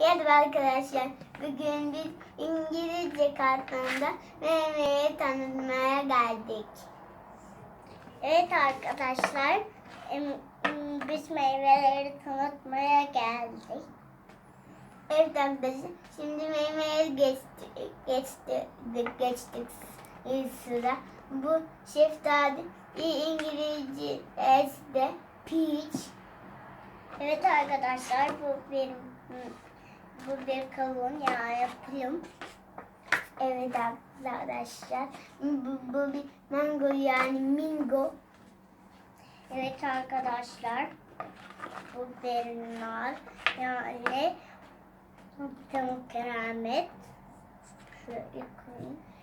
Merhaba arkadaşlar. Bugün biz İngilizce kartlarında meyveyi tanıtmaya geldik. Evet arkadaşlar. Biz meyveleri tanıtmaya geldik. Evet arkadaşlar. Şimdi meyveye geçti, geçti, geçtik sıra. Bu şeftali İngilizcesi de peach. Evet arkadaşlar bu bir bu bir kavun yani plum. Evet arkadaşlar bu, bu bir mango yani mingo. Evet arkadaşlar bu bir nar yani pamuk keramet.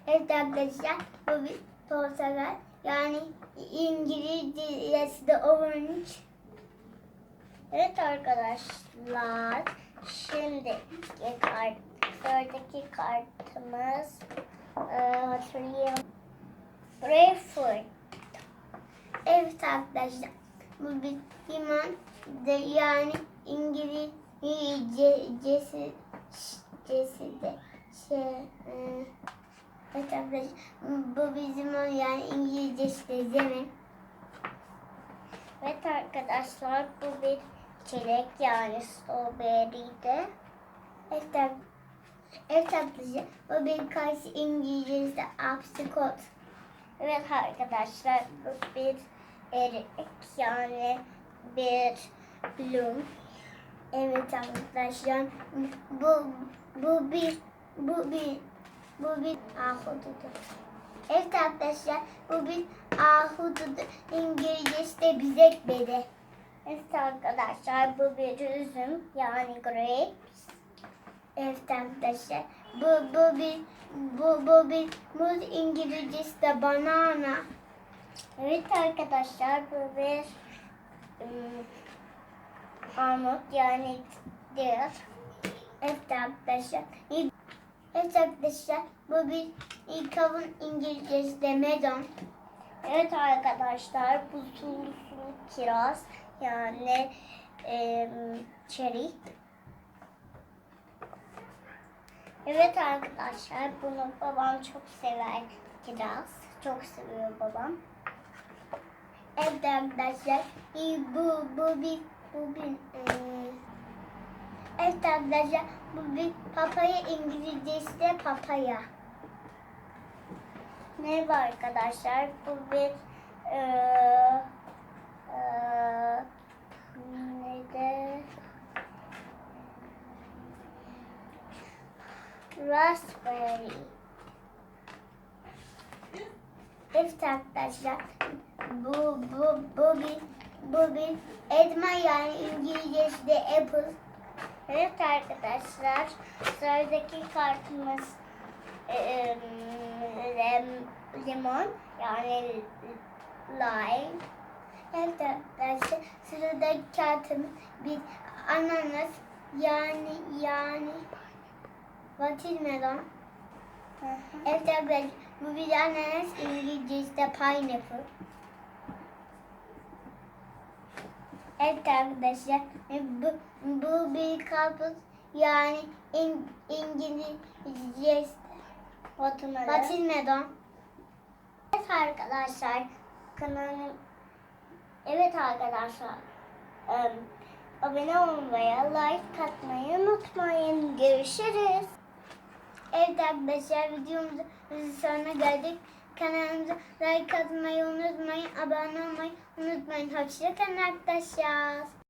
Evet arkadaşlar bu bir portakal yani İngilizcesi de orange. Evet arkadaşlar, şimdi kart, sıradaki kartımız e, hatırlayayım. Greyfurt. Evet arkadaşlar, bu de yani İngilizcesi cesi de şey, e, evet arkadaşlar, bu bir limon yani İngilizcesi de zemin. Evet arkadaşlar bu bir çilek yani strawberry de. Evet, ar- evet arkadaşlar bu bir karşı İngilizcesi aprikot. Evet arkadaşlar bu bir erik yani bir bloom. Evet arkadaşlar bu bu bir bu bir bu bir ahududu. Evet arkadaşlar bu bir ahududu. İngilizcesi de bizek beri. Evet arkadaşlar bu bir üzüm yani grapes. Evet arkadaşlar bu bu bir bu bu bir muz İngilizcesi de banana. Evet arkadaşlar bu bir ım, armut yani deer. Evet arkadaşlar. Evet arkadaşlar bu bir kavun İngilizcesi de melon. Evet arkadaşlar bu sulu sulu kiraz yani e, cherry. Evet arkadaşlar bunu babam çok sever kiraz. Çok seviyor babam. Evet arkadaşlar bu bu bir bu bir e, Evet arkadaşlar bu bir papaya İngilizcesi de papaya. Merhaba arkadaşlar. Bu bir Raspberry. Evet arkadaşlar. Bu bu bu bir bu bir elma yani İngilizcesi de apple. Evet arkadaşlar. Sıradaki kartımız eee, lem- limon yani lime. Evet arkadaşlar sıradaki kartımız bir ananas yani yani watermelon. Evet arkadaşlar bu bir ananas İngilizcesi de pineapple. Evet arkadaşlar bu, bu bir karpuz yani in, İngilizcesi Watermelon. Watermelon. Evet arkadaşlar kanalım Evet arkadaşlar em, abone olmayı, like atmayı unutmayın. Görüşürüz. Evet arkadaşlar videomuzun sonuna geldik. Kanalımıza like atmayı unutmayın. Abone olmayı unutmayın. Hoşçakalın arkadaşlar.